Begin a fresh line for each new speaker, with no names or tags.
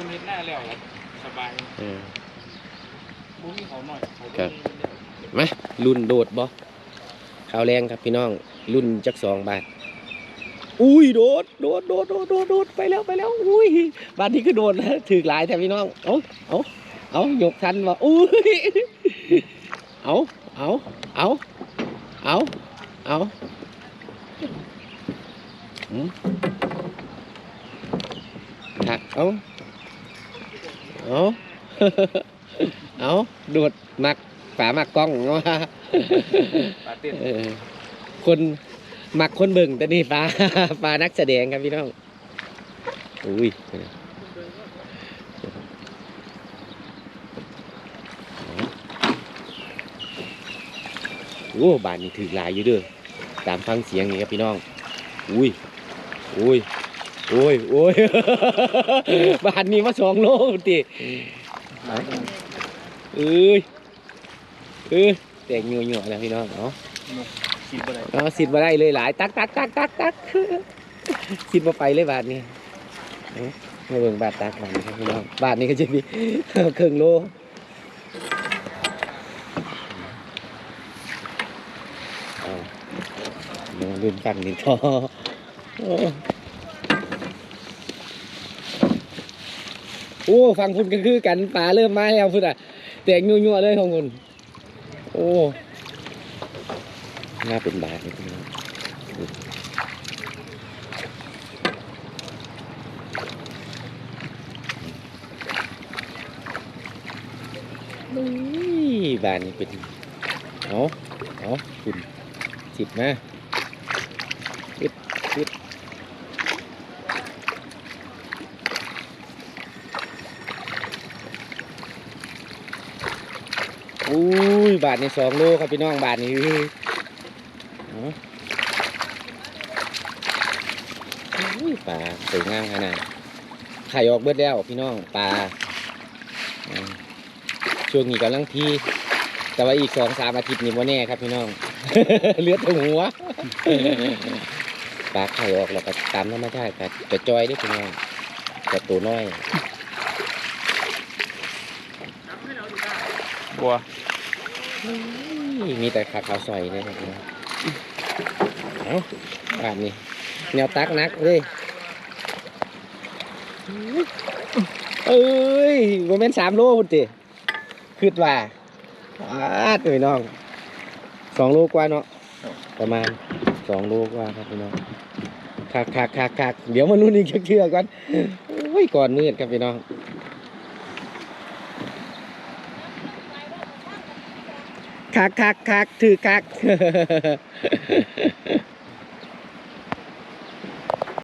คุณเฮ็ดหน้าแล้วครับสบาย
เออ
บุ้งเขาหน่อยเขา
ครับมารุ่นโดดบ่ข้าวแรงครับพี่น้อง รุ่นจักสองบาท อุ้ยโดดโดดโดดโดดโดดโดดไปแล้วไปแล้ว อุ้ยบาทนี้ก็โดดนะถือหลายแถวพี่น้อง เอาเอาเอายกทันว่อุ้ยเอาเอาเอาเอาเอาอืมหักเอา เอาเอาโดดมักฝามักกล้องว่า
ปาเต้น
เออคนมักคนเบิ่งแต่นี่ฟ้าฟ้านักแสดงครับพี่น้องอุ้ยโอ้บานนี้ถือหลายอยู่เด้อตามฟังเสียงนี่ครับพี่น้อง อุ้ยอุ้ย โอ้ยโอ้ยบานนี้มาสองโลติเอ้ยเออแตกงัวงัวๆแล้วพี่น้องเนาะ
กินบ่ได้
อ๋อสิทธิ์มาได้เลยหลายตักตักตักตักตักสิทธิ์มาไปเลยบาทนี้เอ้ามาเบิ่งบาทตักบาทนี้ครับพี่น้องบาทนี้ก็จะมีครึ่งโลเอาลงลื่นฟังดินทอ อ้โอ้ฟังคุณก็คือกันป่าเริ่มมาแล้วพุ่นอะแตกงัวๆเลยของคุณโอ้น่าเป็นบาทนี่พี่น้องนี่บานนี้เป็นเอาเอาคุณสิบมาอึดอึด อุ้ยบาทนี่สองโลครับพี่น้องบาทนี้เอาอุ้ยปลาสวยงามขนาดไข่ออกเบิดแล้วพี่น้องปลาช่วงนี้กำลังทีแต่ว่าอีกสองสามอาทิตย์นี่ว่แน่ครับพี่น้องเลือดถึงหัวปลาไข่ออกแล้วก็ตามธรรมชาติครับจะจอยได้อพี่น้องแต่ตัวน้อย
บัว
มีแต่ขาขาวซอยเลยครับพี่น้าแบบนี้แนวตักนักเลยเอ้ยโมเมนสามโลพุ่นติคืดว่าอาดพี่น้องสองโลกว่าเนาะประมาณสองโลกว่าครับพี่น้องคักคักคักคักเดี๋ยวมาลุ้นอีกเชือก่อนโอ้ยก่อนมืดครับพี่น้อง คักคักคักถือคัก